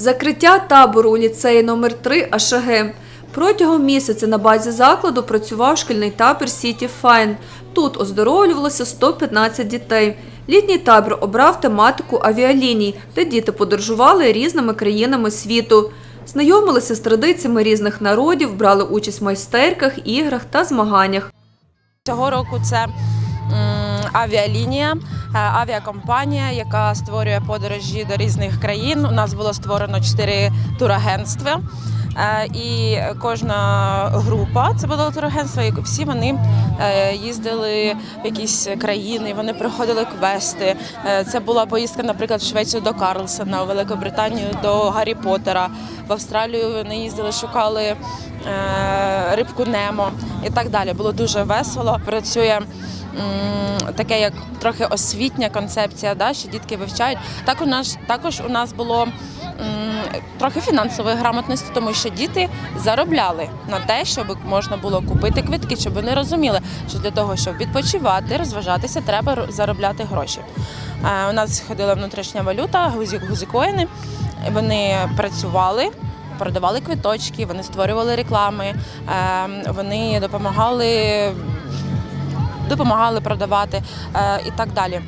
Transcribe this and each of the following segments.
Закриття табору у ліцеї номер 3 АШГ. Протягом місяця на базі закладу працював шкільний табір Сіті Файн. Тут оздоровлювалося 115 дітей. Літній табір обрав тематику авіаліній, де діти подорожували різними країнами світу. Знайомилися з традиціями різних народів, брали участь в майстерках, іграх та змаганнях. Цього року це авіалінія, авіакомпанія, яка створює подорожі до різних країн. У нас було створено чотири турагентства. Е, І кожна група це було турагентство, і всі вони е, їздили в якісь країни, вони проходили квести. Е, Це була поїздка, наприклад, в Швецію до Карлсона, у Великобританію до Гаррі Поттера. В Австралію вони їздили, шукали е, рибку Немо і так далі. Було дуже весело. Працює таке, як трохи освітня концепція, да, що дітки вивчають. Так у нас також у нас було трохи фінансової грамотності, тому що діти заробляли на те, щоб можна було купити квитки, щоб вони розуміли, що для того, щоб відпочивати, розважатися, треба заробляти гроші. Е, У нас ходила внутрішня валюта, гузі- гузикоїни. Вони працювали. Продавали квиточки, вони створювали реклами, е, вони допомагали, допомагали продавати е, і так далі.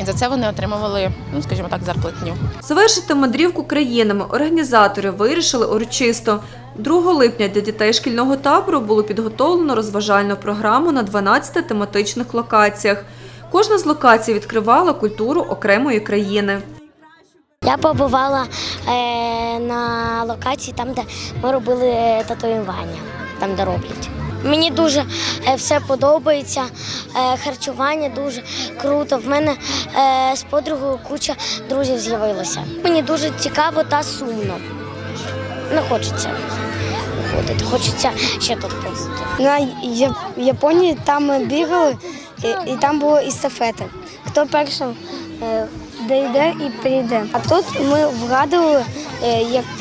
І за це вони отримували, ну скажімо так, зарплатню. Завершити мандрівку країнами організатори вирішили урочисто. 2 липня для дітей шкільного табору було підготовлено розважальну програму на 12 тематичних локаціях. Кожна з локацій відкривала культуру окремої країни. Я побувала е, на локації там, де ми робили е, татуювання, там де роблять. Мені дуже е, все подобається, е, харчування дуже круто. В мене е, з подругою куча друзів з'явилося. Мені дуже цікаво та сумно. Не хочеться ходити, хочеться ще тут побути. На Японії там бігали, і, і там було естафети. Хто першим дійде і прийде. А тут ми вгадували,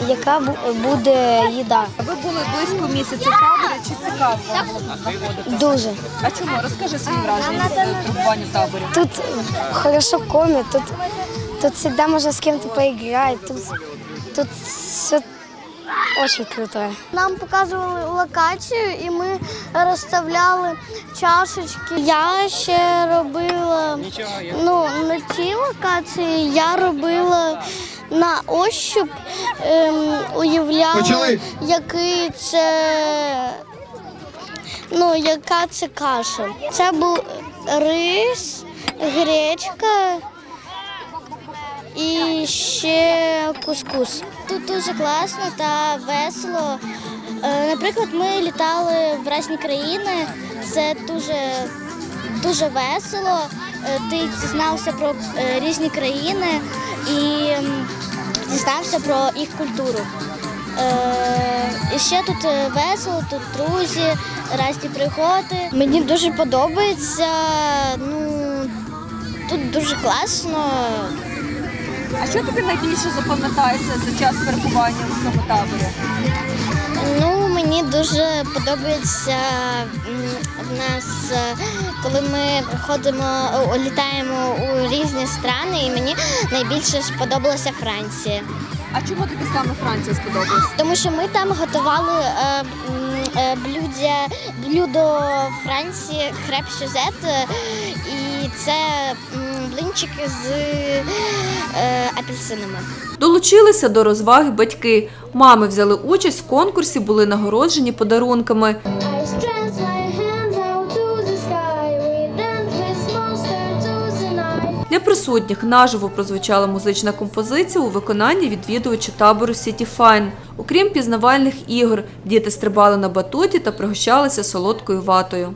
яка бу- буде їда. Ви були близько місяця табору. Чи цікаво вам було знаходитися? Дуже. А чому? Розкажи свої враження від перебування в таборі. Тут хорошо кормят, тут, тут всегда можно с кем-то поиграть. Тут, тут все очень круто. Нам показували локацію і ми розставляли чашечки. Я ще робила ну, на цій локації я робила на ощуп, ем, уявляла, який це. Ну, яка це каша? Це був рис, гречка і ще кускус. Тут дуже класно та весело. Е, Наприклад, ми літали в різні країни. Це дуже, дуже весело. Е, Ти дізнався про е, різні країни і м, дізнався про їх культуру. Е, І ще тут е, весело, тут друзі, разні пригоди. Мені дуже подобається. Ну, тут дуже класно. А що тобі найбільше запам'ятається за час перебування в цьому таборі? Дуже подобається в нас, е, коли ми ходимо, літаємо у різні страни, і мені найбільше сподобалася Франція. А чому тобі саме Франція сподобалась? Тому що ми там готували е, е, блюдя, блюдо Франції хреб сюзет, і це блинчики з е, апельсинами. Долучилися до розваги батьки. Мами взяли участь в конкурсі, були нагороджені подарунками. Для присутніх наживо прозвучала музична композиція у виконанні відвідувача табору Сіті Файн. Окрім пізнавальних ігор, діти стрибали на батуті та пригощалися солодкою ватою.